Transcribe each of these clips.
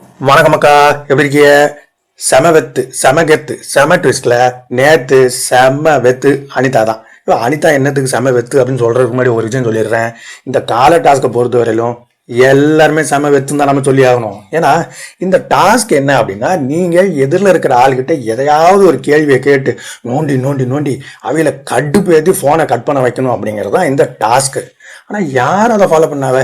வணக்கம் அக்கா. எப்படி இருக்கிய செம வெத்து செம கெத்து செம ட்விஸ்ட்ல நேத்து செம வெத்து அனிதா தான். இப்போ அனிதா என்னத்துக்கு செம வெத்து அப்படின்னு சொல்றதுக்கு முன்னாடி ஒரு விஷயம் சொல்லிடுறேன். இந்த கால டாஸ்க்கை பொறுத்த வரையிலும் எல்லாருமே செம வெத்துன்னு தான் நம்ம சொல்லி ஆகணும் ஏன்னா இந்த டாஸ்க் என்ன அப்படின்னா நீங்கள் எதிரில் இருக்கிற ஆள்கிட்ட எதையாவது ஒரு கேள்வியை கேட்டு நோண்டி நோண்டி நோண்டி அவையில் கடுப்பு ஏற்றி ஃபோனை கட் பண்ண வைக்கணும் அப்படிங்கிறது தான் இந்த டாஸ்க்கு ஆனால் யார் அதை ஃபாலோ பண்ணாவ?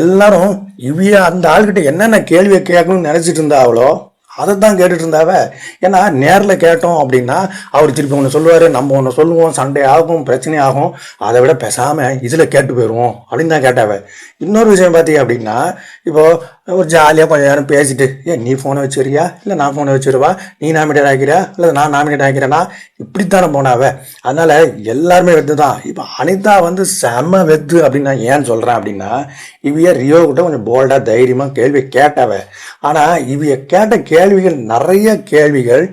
எல்லாரும் இவ்விய அந்த ஆள்கிட்ட என்னென்ன கேள்வியை கேட்கணும்னு நினச்சிட்டு இருந்தாவளோ அதை தான் கேட்டுட்டு இருந்தாவ? ஏன்னா நேரில் கேட்டோம் அப்படின்னா அவர் திருப்பி ஒன்று சொல்லுவார் நம்ம ஒன்று சொல்லுவோம் சண்டே ஆகும் பிரச்சனை ஆகும் அதை விட பேசாமல் இதில் கேட்டு போயிடுவோம் அப்படின்னு தான் கேட்டாவ. இன்னொரு விஷயம் பார்த்தீங்க அப்படின்னா இப்போது ஒரு ஜாலியாக கொஞ்ச நேரம் பேசிட்டு ஏன் நீ ஃபோனை வச்சுருக்கியா? இல்லை நான் ஃபோனை வச்சுருவா நீ நாமினேட் ஆகிறியா இல்லை நான் நாமினேட் ஆகிறேன்னா இப்படித்தானே போனாவே அதனால் எல்லாருமே வெத்து தான். இப்போ அனிதா வந்து செம்ம வெத்து அப்படின்னு நான் ஏன் சொல்கிறேன் அப்படின்னா இவைய ரியோ கிட்ட கொஞ்சம் போல்டாக தைரியமாக கேள்வி கேட்டாவே. ஆனால் இவைய கேட்ட கேள்விகள் நிறைய கேள்விகள்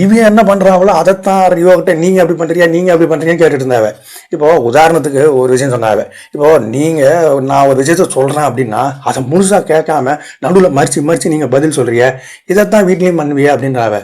இவன் என்ன பண்றாங்களோ அதைத்தான் ரியோகிட்ட நீங்க அப்படி பண்றியா நீங்க அப்படி பண்றீங்கன்னு கேட்டுட்டு இருந்தாவ. இப்போ உதாரணத்துக்கு ஒரு விஷயம் சொன்னாவ. இப்போ நீங்க நான் ஒரு விஷயத்த சொல்றேன் அப்படின்னா அதை முழுசா கேட்காம நடுவில் மறிச்சு மறிச்சு நீங்க பதில் சொல்றிய இதைத்தான் வீட்லயும் பண்ணுவியா அப்படின்றாவ.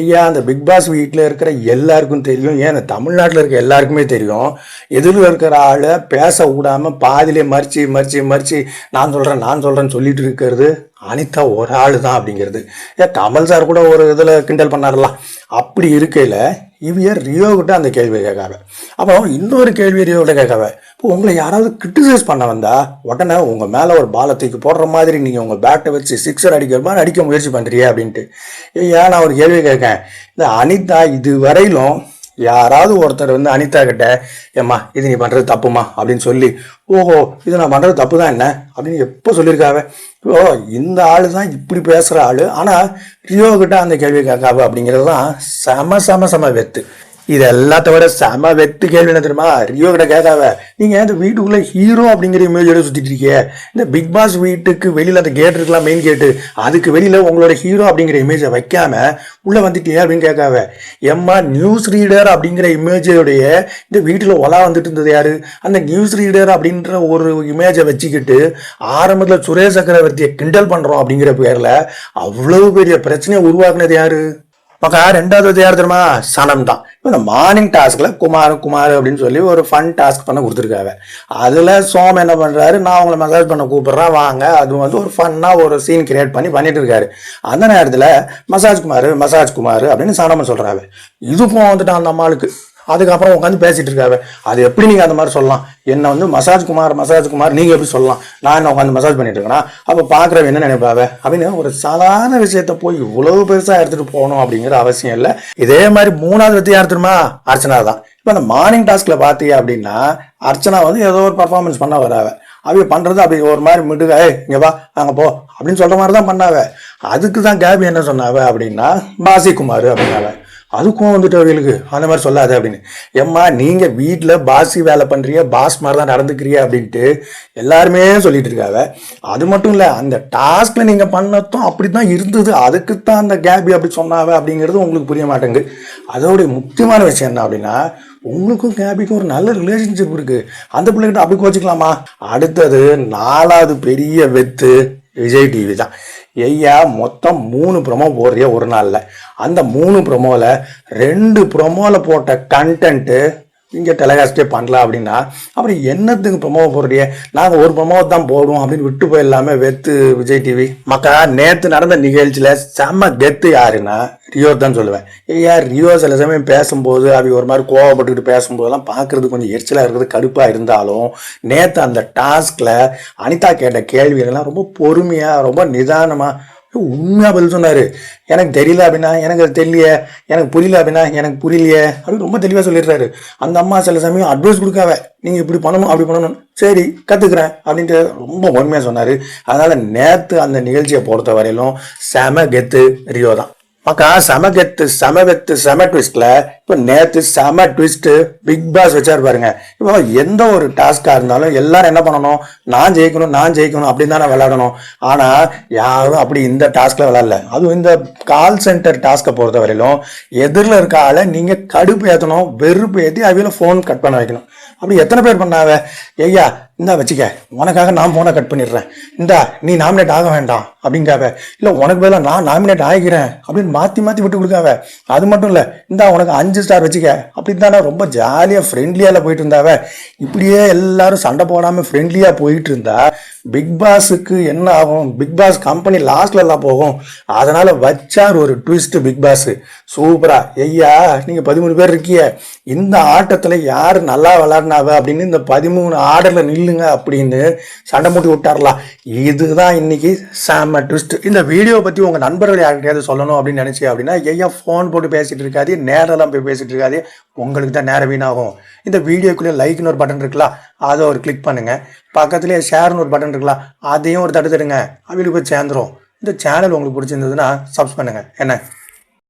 ஐயா அந்த பிக் பாஸ் வீட்டில் இருக்கிற எல்லாருக்கும் தெரியும். ஏன் தமிழ்நாட்டில் இருக்க எல்லாருக்குமே தெரியும். எதிரில் இருக்கிற ஆளை பேச விடாம பாதியிலே மறிச்சு மறிச்சு மறிச்சு நான் சொல்றேன் நான் சொல்றேன்னு சொல்லிட்டு இருக்கிறது அனிதா ஒரு ஆள் தான் அப்படிங்கிறது. ஏன் கமல் சார் கூட ஒரு இதில் கிண்டல் பண்ணார்லாம். அப்படி இருக்கையில் இவைய ரியோ கிட்ட அந்த கேள்வியை கேட்காவ அப்போ இன்னொரு கேள்வி ரியோ கிட்ட கேட்காவ இப்போ உங்களை யாராவது கிரிட்டிசைஸ் பண்ண வந்தா உடனே உங்கள் மேலே ஒரு பாலை தூக்கி போடுற மாதிரி நீங்கள் உங்கள் பேட்டை வச்சு சிக்ஸர் அடிக்கிற மாதிரி அடிக்க முயற்சி பண்ணுறியே அப்படின்ட்டு. ஏன் நான் ஒரு கேள்வி கேட்கேன் இந்த அனிதா இது வரையிலும் யாராவது ஒருத்தர் வந்து அனிதா கிட்ட ஏம்மா இது நீ பண்றது தப்புமா? அப்படின்னு சொல்லி ஓஹோ இது நான் பண்றது தப்பு தான் என்ன? அப்படின்னு எப்போ சொல்லியிருக்காவ? ஓ இந்த ஆளு தான் இப்படி பேசுகிற ஆள். ஆனால் ரியோ கிட்ட அந்த கேள்வி கேட்காவ? அப்படிங்கிறது தான் செம செம செம வெத்து. இது எல்லாத்த விட செம வெத்து கேள்வி என்ன தெரியுமா? ரியோ கிட்ட கேட்காவ நீங்க இந்த வீட்டுக்குள்ள ஹீரோ அப்படிங்கிற இமேஜோட சுத்திட்டு இருக்கீங்க? இந்த பிக் பாஸ் வீட்டுக்கு வெளியில அந்த கேட் இருக்கலாம் மெயின் கேட்டு அதுக்கு வெளியில உங்களோட ஹீரோ அப்படிங்கிற இமேஜை வைக்காம உள்ள வந்துட்டியா அப்படின்னு கேட்காவ. எம்மா நியூஸ் ரீடர் அப்படிங்கிற இமேஜோடைய இந்த வீட்டில் ஒலா வந்துட்டு இருந்தது யாரு? அந்த நியூஸ் ரீடர் அப்படின்ற ஒரு இமேஜை வச்சுக்கிட்டு ஆரம்பத்தில் சுரேஷ் சக்கரவர்த்தியை கிண்டல் பண்றோம் அப்படிங்கிற பேர்ல அவ்வளவு பெரிய பிரச்சனையை உருவாக்குனது யாரு? பக்கா ரெண்டாவது யார் தெரியுமா? சனம் தான் இப்போ இந்த மார்னிங் டாஸ்கில் குமார் குமார் அப்படின்னு சொல்லி ஒரு ஃபன் டாஸ்க் பண்ண கொடுத்துருக்காங்க. அதில் சோம் என்ன பண்ணுறாரு நான் உங்களை மசாஜ் பண்ண கூப்பிட்றேன் வாங்க. அது வந்து ஒரு ஃபன்னாக ஒரு சீன் கிரியேட் பண்ணி பண்ணிட்டு இருக்காரு. அந்த நேரத்தில் மசாஜ் குமார் மசாஜ் குமார் அப்படின்னு சனமன் சொல்றாங்க. இதுவும் வந்துட்டு அந்த அம்மாளுக்கு. அதுக்கப்புறம் உட்காந்து பேசிட்டு இருக்காவ. அது எப்படி நீங்க அந்த மாதிரி சொல்லலாம்? என்ன வந்து மசாஜ் குமார் மசாஜ் குமார் நீங்க எப்படி சொல்லலாம்? நான் என்ன உட்காந்து மசாஜ் பண்ணிட்டு இருக்கேன்னா அப்ப பாக்குறவ என்ன நினைப்பாவ? அப்படின்னு ஒரு சாதாரண விஷயத்த போய் இவ்வளவு பெருசா எடுத்துட்டு போகணும் அப்படிங்கிற அவசியம் இல்லை. இதே மாதிரி மூணாவது வித்தியா எடுத்துருமா? அர்ச்சனா தான். இப்போ அந்த மார்னிங் டாஸ்க்ல பாத்தீங்க அப்படின்னா அர்ச்சனா வந்து ஏதோ ஒரு பர்ஃபார்மன்ஸ் பண்ண வராவ. அவங்க பண்றது அப்படி ஒரு மாதிரி மிடுக ஏய் இங்க வா அங்க போ அப்படின்னு சொல்ற மாதிரி தான் பண்ணாவ. அதுக்கு தான் கேபி என்ன சொன்னாவ அப்படின்னா பாசி குமார் அப்படின்னாவ. அதுக்கும் வந்துட்டு அவங்களுக்கு அந்த மாதிரி சொல்லாது அப்படின்னு. ஏம்மா நீங்க வீட்டில் பாசி வேலை பண்றீங்க பாஸ் மாதிரி தான் நடந்துக்கிறீங்க அப்படின்ட்டு எல்லாருமே சொல்லிட்டு இருக்காங்க. அது மட்டும் இல்லை அந்த டாஸ்க்ல நீங்க பண்ணதும் அப்படி தான் இருந்தது. அதுக்கு தான் அந்த கேபி அப்படி சொன்னாவே அப்படிங்கிறது உங்களுக்கு புரிய மாட்டேங்குது. அதோடைய முக்கியமான விஷயம் என்ன அப்படின்னா உங்களுக்கும் கேபிக்கும் ஒரு நல்ல ரிலேஷன்ஷிப் இருக்கு. அந்த பிள்ளைகிட்ட அப்படி கோச்சிக்கலாமா? அடுத்தது நாலாவது பெரிய வெத்து. விஜய் டிவி தான். ஐயா மொத்தம் மூணு ப்ரொமோ போடுறிய ஒரு நாளில்? அந்த மூணு ப்ரொமோவில் ரெண்டு ப்ரொமோவில் போட்ட கண்டென்ட்டு இங்கே டெலகாஸ்டே பண்ணலாம் அப்படின்னா அப்புறம் என்னத்துக்கு ப்ரொமோ போடுறிய நாங்கள் ஒரு ப்ரொமோ தான் போடுவோம் அப்படின்னு விட்டு போயிடலாமே வெத்து விஜய் டிவி மக்கா நேற்று நடந்த நிகழ்ச்சியில் செம்ம கெத்து யாருன்னா ரியோ தான் சொல்லுவேன். ஐயா ரியோ? சில சமயம் பேசும்போது அவங்க ஒரு மாதிரி கோவப்பட்டுக்கிட்டு பேசும்போதெல்லாம் பார்க்கறது கொஞ்சம் எரிச்சலாக இருக்கிறது கடுப்பாக இருந்தாலும் நேற்று அந்த டாஸ்கில் அனிதா கேட்ட கேள்விகள்லாம் ரொம்ப பொறுமையாக ரொம்ப நிதானமாக உண்மையாக பதில் சொன்னார். எனக்கு தெரியல அப்படின்னா எனக்கு அது தெரியலையே. எனக்கு புரியல அப்படின்னா எனக்கு புரியலையே. அப்படின்னு ரொம்ப தெளிவாக சொல்லிடுறாரு. அந்த அம்மா சில சமயம் அட்வைஸ் கொடுக்காவ நீங்கள் இப்படி பண்ணணும் அப்படி பண்ணணும். சரி கற்றுக்குறேன் அப்படின்ட்டு ரொம்ப உண்மையாக சொன்னார். அதனால் நேற்று அந்த நிகழ்ச்சியை பொறுத்த வரையிலும் செம கெத்து ரியோ தான். மக்கா செம கெத்து செம செம ட்விஸ்ட்ல இப்போ நேத்து செம ட்விஸ்ட் பிக் பாஸ் வச்சாரு பாருங்க. இப்போ எந்த ஒரு டாஸ்கா இருந்தாலும் எல்லாரும் என்ன பண்ணணும்? நான் ஜெயிக்கணும் நான் ஜெயிக்கணும் அப்படின்னு தானே விளையாடணும். ஆனா யாரும் அப்படி இந்த டாஸ்க்ல விளையாடல. அதுவும் இந்த கால் சென்டர் டாஸ்க்கை பொறுத்த வரையிலும் எதிரில் இருக்க ஆளை நீங்க கடுப்பு ஏற்றணும் வெறுப்பு ஏற்றி அவையில ஃபோன் கட் பண்ண வைக்கணும். அப்படி எத்தனை பேர் பண்ணாவ ஐயா இந்தா வச்சுக்க. உனக்காக நான் போனை கட் பண்ணிடுறேன். இந்தா நீ நாமினேட் ஆக வேண்டாம். அப்படிங்காவ. இல்லை உனக்கு பதிலாக நான் நாமினேட் ஆகிக்கிறேன். அப்படின்னு மாற்றி மாற்றி விட்டு கொடுக்காவ. அது மட்டும் இல்லை இந்தா உனக்கு அஞ்சு ஸ்டார் வச்சுக்க. அப்படின்னு தானே ரொம்ப ஜாலியாக ஃப்ரெண்ட்லியால போயிட்டு இருந்தாவ. இப்படியே எல்லாரும் சண்டை போடாமல் ஃப்ரெண்ட்லியாக போயிட்டு இருந்தா பிக் பாஸுக்கு என்ன ஆகும்? பிக் பாஸ் கம்பெனி லாஸ்ட்ல எல்லாம் போகும். அதனால வச்சார் ஒரு ட்விஸ்ட் பிக் பாஸ். சூப்பரா. ஐயா நீங்க பதிமூணு பேர் இருக்கிய இந்த ஆட்டத்துல யாரு நல்லா விளையாடினாவ அப்படின்னு இந்த பதிமூணு ஆர்டரில் நில்லுங்க அப்படின்னு சண்டை மூட்டி விட்டாரலாம் இதுதான் இன்னைக்கு செம்ம ட்விஸ்ட் இந்த வீடியோ பற்றி உங்கள் நண்பர்கள் யார்கிட்டயாவது சொல்லணும் அப்படின்னு நினச்சி அப்படின்னா ஐயா ஃபோன் போட்டு பேசிகிட்டு இருக்காது நேரெல்லாம் போய் பேசிகிட்டு இருக்காது உங்களுக்கு தான் நேரம் வீணாகும். இந்த வீடியோக்குள்ளே லைக்னு ஒரு பட்டன் இருக்குல்ல அதை ஒரு கிளிக் பண்ணுங்கள் பக்கத்துலேயே ஷேர்னு ஒரு பட்டன் இருக்குல்ல அதையும் ஒரு தடுத்துடுங்க அவங்களுக்கு போய் சேர்ந்துரும். இந்த சேனல் உங்களுக்கு பிடிச்சிருந்ததுன்னா சப்ஸ் பண்ணுங்கள் என்ன?